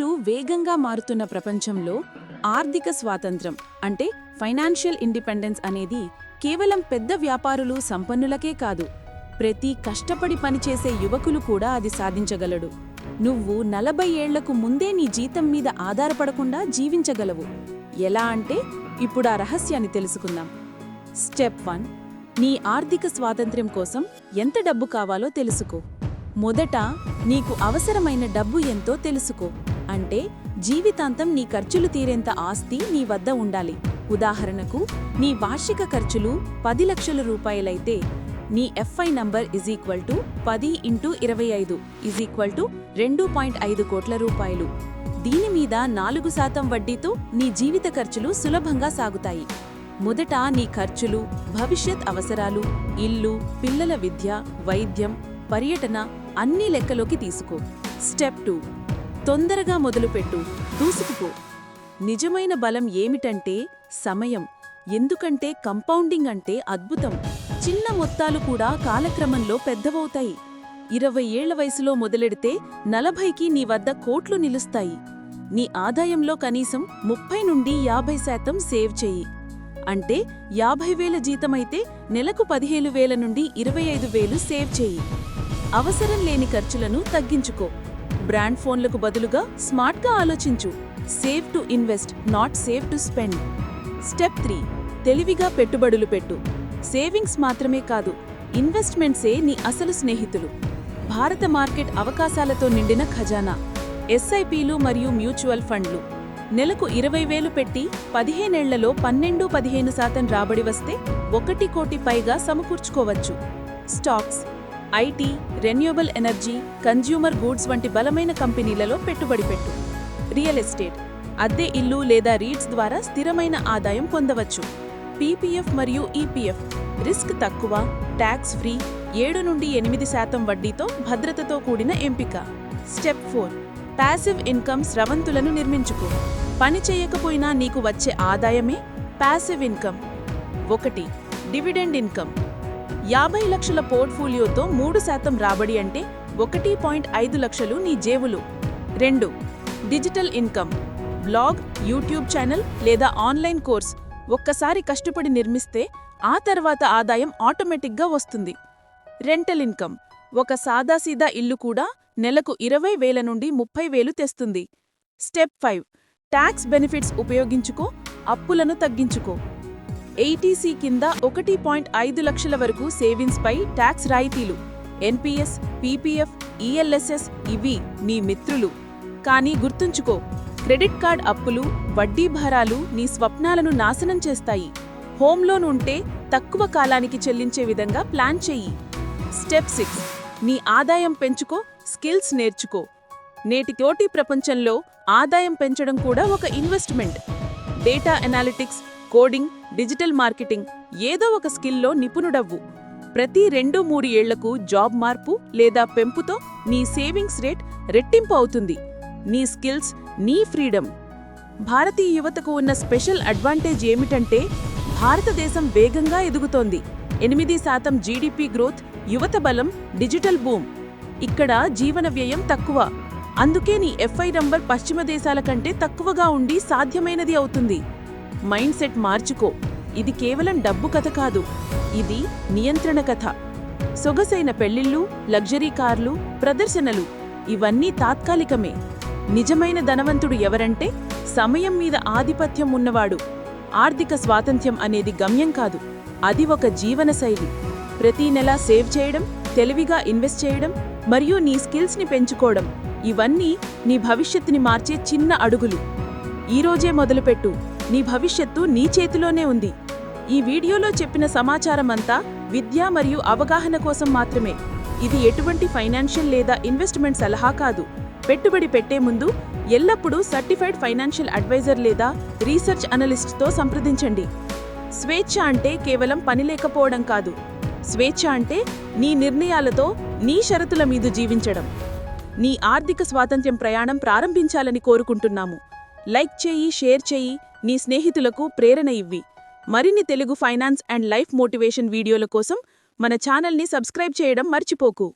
ఈరోజు వేగంగా మారుతున్న ప్రపంచంలో ఆర్థిక స్వాతంత్రం అంటే ఫైనాన్షియల్ ఇండిపెండెన్స్ అనేది కేవలం పెద్ద వ్యాపారులు సంపన్నులకే కాదు ప్రతి కష్టపడి పనిచేసే యువకులు కూడా అది సాధించగలడు. నువ్వు నలభై ఏళ్ళకు ముందే నీ జీతం మీద ఆధారపడకుండా జీవించగలవు. ఎలా అంటే ఇప్పుడు ఆ రహస్యాన్ని తెలుసుకుందాం. స్టెప్ వన్ నీ ఆర్థిక స్వాతంత్ర్యం కోసం ఎంత డబ్బు కావాలో తెలుసుకో. మొదట నీకు అవసరమైన డబ్బు ఎంతో తెలుసుకో. అంటే జీవితాంతం నీ ఖర్చులు తీరేంత ఆస్తి నీ వద్ద ఉండాలి. ఉదాహరణకు నీ వార్షిక ఖర్చులు పది లక్షల రూపాయలైతే నీ FI number is equal to పది ఇంటూ ఇరవై ఐదు ఇజ్ ఈక్వల్ టు రెండు పాయింట్ ఐదు కోట్ల రూపాయలు. దీని మీద నాలుగు శాతం వడ్డీతో నీ జీవిత ఖర్చులు సులభంగా సాగుతాయి. మొదట నీ ఖర్చులు భవిష్యత్ అవసరాలు ఇల్లు పిల్లల విద్య వైద్యం పర్యటన అన్ని లెక్కలోకి తీసుకో. స్టెప్ టూ తొందరగా మొదలుపెట్టు. దూసుకుపో. నిజమైన బలం ఏమిటంటే సమయం. ఎందుకంటే కంపౌండింగ్ అంటే అద్భుతం. చిన్న మొత్తాలు కూడా కాలక్రమంలో పెద్దవవుతాయి. ఇరవై ఏళ్ళ వయసులో మొదలెడితే నలభైకి నీ వద్ద కోట్లు నిలుస్తాయి. నీ ఆదాయంలో కనీసం ముప్పై నుండి యాభై శాతం సేవ్ చెయ్యి అంటే యాభై వేల జీతమైతే నెలకు పదిహేను వేల నుండి ఇరవై ఐదు వేలు సేవ్ చెయ్యి అవసరం లేని ఖర్చులను తగ్గించుకో. బ్రాండ్ ఫోన్లకు బదులుగా స్మార్ట్గా ఆలోచించు. Save to invest not save to spend. Step three తెలివిగా పెట్టుబడులు పెట్టు. సేవింగ్స్ మాత్రమే కాదు ఇన్వెస్ట్మెంట్సే నీ అసలు స్నేహితులు. భారత మార్కెట్ అవకాశాలతో నిండిన ఖజానా. ఎస్ఐపీలు మరియు మ్యూచువల్ ఫండ్లు. నెలకు ఇరవై వేలు పెట్టి పదిహేనేళ్ళలో పన్నెండు పదిహేను శాతం రాబడి వస్తే ఒకటి కోటి పైగా సమకూర్చుకోవచ్చు. Stocks IT renewable energy consumer goods వంటి బలమైన కంపెనీలలో పెట్టుబడి పెట్టు. రియల్ ఎస్టేట్ అద్దె ఇల్లు లేదా రీట్స్ ద్వారా స్థిరమైన ఆదాయం పొందవచ్చు. పీపీఎఫ్ మరియు ఈపీఎఫ్ రిస్క్ తక్కువ ట్యాక్స్ ఫ్రీ ఏడు నుండి ఎనిమిది శాతం వడ్డీతో భద్రతతో కూడిన ఎంపిక. స్టెప్ ఫోర్ ప్యాసివ్ ఇన్కమ్ స్రవంతులను నిర్మించుకో. పని చేయకపోయినా నీకు వచ్చే ఆదాయమే ప్యాసివ్ ఇన్కమ్. ఒకటి డివిడెండ్ ఇన్కమ్. యాభై లక్షల పోర్ట్ఫోలియోతో మూడు శాతం రాబడి అంటే ఒకటి పాయింట్ ఐదు లక్షలు నీ జేబులు. రెండు digital income blog YouTube channel లేదా ఆన్లైన్ కోర్స్ ఒక్కసారి కష్టపడి నిర్మిస్తే ఆ తర్వాత ఆదాయం ఆటోమేటిక్గా వస్తుంది. రెంటల్ ఇన్కమ్ ఒక సాదాసీదా ఇల్లు కూడా నెలకు ఇరవై వేల నుండి ముప్పై వేలు తెస్తుంది. స్టెప్ ఫైవ్ ట్యాక్స్ బెనిఫిట్స్ ఉపయోగించుకో అప్పులను తగ్గించుకో. ఎయిటీసీ కింద ఒకటి పాయింట్ ఐదు లక్షల వరకు సేవింగ్స్పై ట్యాక్స్ రాయితీలు. ఎన్పిఎస్ పీపీఎఫ్ ఈఎల్ఎస్ఎస్ ఇవి నీ మిత్రులు. కానీ గుర్తుంచుకో క్రెడిట్ కార్డ్ అప్పులు వడ్డీ భారాలు నీ స్వప్నాలను నాశనం చేస్తాయి. హోమ్ లోన్ ఉంటే తక్కువ కాలానికి చెల్లించే విధంగా ప్లాన్ చెయ్యి స్టెప్ సిక్స్ నీ ఆదాయం పెంచుకో స్కిల్స్ నేర్చుకో. నేటి తోటి ప్రపంచంలో ఆదాయం పెంచడం కూడా ఒక investment data analytics coding digital marketing ఏదో ఒక స్కిల్లో నిపుణుడవ్వు. ప్రతి రెండు మూడు ఏళ్ళకు జాబ్ మార్పు లేదా పెంపుతో నీ సేవింగ్స్ రేట్ రెట్టింపు అవుతుంది. నీ స్కిల్స్ నీ ఫ్రీడమ్. భారతీయ యువతకు ఉన్న స్పెషల్ అడ్వాంటేజ్ ఏమిటంటే భారతదేశం వేగంగా ఎదుగుతోంది. ఎనిమిది శాతం జీడిపి గ్రోత్ యువత బలం డిజిటల్ బూమ్. ఇక్కడ జీవన వ్యయం తక్కువ. అందుకే నీ ఎఫ్ఐ నంబర్ పశ్చిమ దేశాల కంటే తక్కువగా ఉండి సాధ్యమైనది అవుతుంది. మైండ్ సెట్ మార్చుకో. ఇది కేవలం డబ్బు కథ కాదు. ఇది నియంత్రణ కథ. సొగసైన పెళ్ళిళ్ళు లగ్జరీ కార్లు ప్రదర్శనలు ఇవన్నీ తాత్కాలికమే. నిజమైన ధనవంతుడు ఎవరంటే సమయం మీద ఆధిపత్యం ఉన్నవాడు. ఆర్థిక స్వాతంత్ర్యం అనేది గమ్యం కాదు. అది ఒక జీవనశైలి ప్రతీ నెలా సేవ్ చేయడం తెలివిగా ఇన్వెస్ట్ చేయడం మరియు నీ స్కిల్స్ని పెంచుకోవడం ఇవన్నీ నీ భవిష్యత్తుని మార్చే చిన్న అడుగులు. ఈరోజే మొదలుపెట్టు. నీ భవిష్యత్తు నీ చేతిలోనే ఉంది. ఈ వీడియోలో చెప్పిన సమాచారమంతా విద్య మరియు అవగాహన కోసం మాత్రమే. ఇది ఎటువంటి ఫైనాన్షియల్ లేదా ఇన్వెస్ట్మెంట్ సలహా కాదు. పెట్టుబడి పెట్టే ముందు ఎల్లప్పుడూ సర్టిఫైడ్ ఫైనాన్షియల్ అడ్వైజర్ లేదా రీసెర్చ్ అనలిస్ట్తో సంప్రదించండి. స్వేచ్ఛ అంటే కేవలం పని లేకపోవడం కాదు. స్వేచ్ఛ అంటే నీ నిర్ణయాలతో నీ షరతుల మీద జీవించడం. నీ ఆర్థిక స్వాతంత్ర్యం ప్రయాణం ప్రారంభించాలని కోరుకుంటున్నాము. లైక్ చేయి షేర్ చేయి నీ స్నేహితులకు ప్రేరణ ఇవ్వి. మరిన్ని Telugu finance and life motivation వీడియోల కోసం మన ఛానల్ని సబ్స్క్రైబ్ చేయడం మర్చిపోకు.